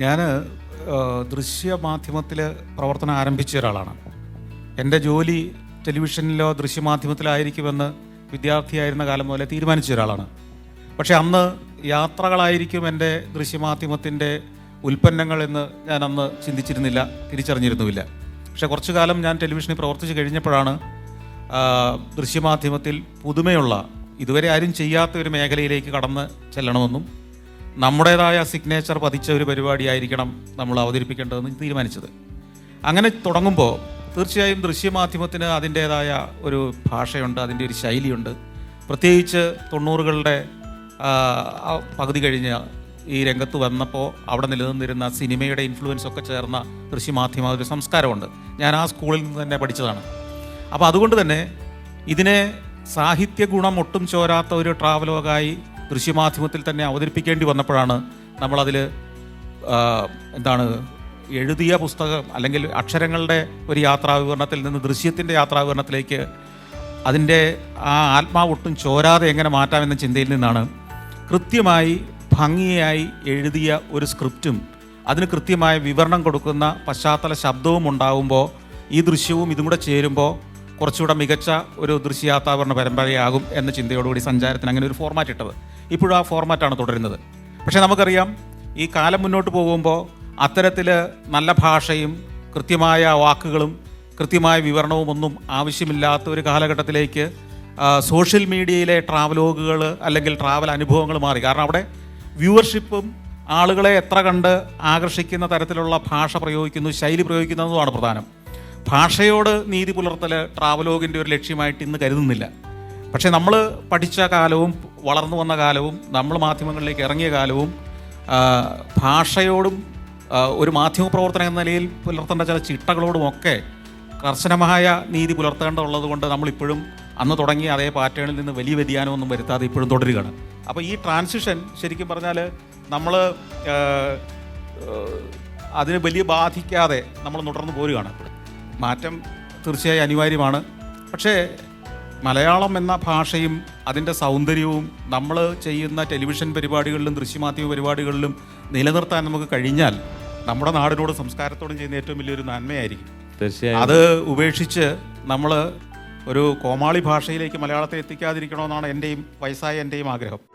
ഞാൻ ദൃശ്യമാധ്യമത്തിൽ പ്രവർത്തനം ആരംഭിച്ച ഒരാളാണ്. എന്റെ ജോലി ടെലിവിഷനിലോ ദൃശ്യമാധ്യമത്തിലായിരിക്കുമെന്ന് വിദ്യാർത്ഥിയായിരുന്ന കാലം മുതലേ തീരുമാനിച്ച ഒരാളാണ്. പക്ഷേ അന്ന് യാത്രകളായിരിക്കും എന്റെ ദൃശ്യമാധ്യമത്തിന്റെ ഉൽപ്പന്നങ്ങൾ എന്ന് ഞാൻ അന്ന് ചിന്തിച്ചിരുന്നില്ല തിരിച്ചറിഞ്ഞിരുന്നുമില്ല. പക്ഷേ കുറച്ചു കാലം ഞാൻ ടെലിവിഷനിൽ പ്രവർത്തിച്ച് കഴിഞ്ഞപ്പോഴാണ് ദൃശ്യമാധ്യമത്തിൽ പുതുമയുള്ള ഇതുവരെ ആരും ചെയ്യാത്ത ഒരു മേഖലയിലേക്ക് കടന്ന് ചെല്ലണമെന്നും നമ്മുടേതായ സിഗ്നേച്ചർ പതിച്ച ഒരു പരിപാടിയായിരിക്കണം നമ്മൾ അവതരിപ്പിക്കേണ്ടതെന്ന് തീരുമാനിച്ചത്. അങ്ങനെ തുടങ്ങുമ്പോൾ തീർച്ചയായും ദൃശ്യമാധ്യമത്തിന് അതിന്റേതായ ഒരു ഭാഷയുണ്ട് അതിന്റെ ഒരു ശൈലിയുണ്ട്. പ്രത്യേകിച്ച് തൊണ്ണൂറുകളുടെ പകുതി കഴിഞ്ഞ് ഈ രംഗത്ത് വന്നപ്പോൾ അവിടെ നിലനിന്നിരുന്ന സിനിമയുടെ ഇൻഫ്ലുവൻസ് ഒക്കെ ചേർന്ന ദൃശ്യമാധ്യമ ഒരു സംസ്കാരമുണ്ട്. ഞാൻ ആ സ്കൂളിൽ നിന്ന് തന്നെ പഠിച്ചതാണ്. അപ്പോൾ അതുകൊണ്ട് തന്നെ ഇതിനെ സാഹിത്യ ഗുണം ഒട്ടും ചോരാത്ത ഒരു ട്രാവലോഗായി ദൃശ്യമാധ്യമത്തിൽ തന്നെ അവതരിപ്പിക്കേണ്ടി വന്നപ്പോഴാണ് നമ്മളതിൽ എന്താണ് എഴുതിയ പുസ്തകം അല്ലെങ്കിൽ അക്ഷരങ്ങളുടെ ഒരു യാത്രാവിവരണത്തിൽ നിന്ന് ദൃശ്യത്തിന്റെ യാത്രാവിവരണത്തിലേക്ക് അതിന്റെ ആ ആത്മാവ് ഒട്ടും ചോരാതെ എങ്ങനെ മാറ്റാമെന്ന ചിന്തയിൽ നിന്നാണ് കൃത്യമായി ഭംഗിയായി എഴുതിയ ഒരു സ്ക്രിപ്റ്റും അതിന് കൃത്യമായ വിവരണം കൊടുക്കുന്ന പശ്ചാത്തല ശബ്ദവും ഉണ്ടാകുമ്പോൾ ഈ ദൃശ്യവും ഇതും കൂടെ ചേരുമ്പോൾ കുറച്ചുകൂടെ മികച്ച ഒരു ദൃശ്യാത്താവരണ പരമ്പരയാകും എന്ന ചിന്തയോടുകൂടി സഞ്ചാരത്തിന് അങ്ങനെ ഒരു ഫോർമാറ്റ് ഇട്ടത്. ഇപ്പോഴും ആ ഫോർമാറ്റാണ് തുടരുന്നത്. പക്ഷേ നമുക്കറിയാം ഈ കാലം മുന്നോട്ട് പോകുമ്പോൾ അത്തരത്തിൽ നല്ല ഭാഷയും കൃത്യമായ വാക്കുകളും കൃത്യമായ വിവരണവും ഒന്നും ആവശ്യമില്ലാത്ത ഒരു കാലഘട്ടത്തിലേക്ക് സോഷ്യൽ മീഡിയയിലെ ട്രാവലോഗുകൾ അല്ലെങ്കിൽ ട്രാവൽ അനുഭവങ്ങൾ മാറി. കാരണം അവിടെ വ്യൂവർഷിപ്പും ആളുകളെ എത്ര കണ്ട് ആകർഷിക്കുന്ന തരത്തിലുള്ള ഭാഷ പ്രയോഗിക്കുന്നു ശൈലി പ്രയോഗിക്കുന്നതുമാണ് പ്രധാനം. ഭാഷയോട് നീതി പുലർത്തൽ ട്രാവലോഗിന്റെ ഒരു ലക്ഷ്യമായിട്ട് ഇന്ന് കരുതുന്നില്ല. പക്ഷേ നമ്മൾ പഠിച്ച കാലവും വളർന്നു വന്ന കാലവും നമ്മൾ മാധ്യമങ്ങളിലേക്ക് ഇറങ്ങിയ കാലവും ഭാഷയോടും ഒരു മാധ്യമ പ്രവർത്തനം എന്ന നിലയിൽ പുലർത്തേണ്ട ചില ചിട്ടകളോടുമൊക്കെ കർശനമായ നീതി പുലർത്തേണ്ടതുള്ളത് കൊണ്ട് നമ്മളിപ്പോഴും അന്ന് തുടങ്ങി അതേ പാറ്റേണിൽ നിന്ന് വലിയ വ്യതിയാനമൊന്നും വരുത്താതെ ഇപ്പോഴും തുടരുകയാണ്. അപ്പോൾ ഈ ട്രാൻസിഷൻ ശരിക്കും പറഞ്ഞാൽ നമ്മൾ അതിന് വലിയ ബാധിക്കാതെ നമ്മൾ തുടർന്ന് പോരുകയാണ് മാറ്റം തീർച്ചയായും അനിവാര്യമാണ്. പക്ഷേ മലയാളം എന്ന ഭാഷയും അതിന്റെ സൗന്ദര്യവും നമ്മൾ ചെയ്യുന്ന ടെലിവിഷൻ പരിപാടികളിലും ദൃശ്യമാധ്യമ പരിപാടികളിലും നിലനിർത്താൻ നമുക്ക് കഴിഞ്ഞാൽ നമ്മുടെ നാടിനോട് സംസ്കാരത്തോടും ചെയ്യുന്ന ഏറ്റവും വലിയൊരു നന്മയായിരിക്കും. തീർച്ചയായും. അത് ഉപേക്ഷിച്ച് നമ്മൾ ഒരു കോമാളി ഭാഷയിലേക്ക് മലയാളത്തെ എത്തിക്കാതിരിക്കണമെന്നാണ് എന്റെയും വയസ്സായ എന്റെയും ആഗ്രഹം.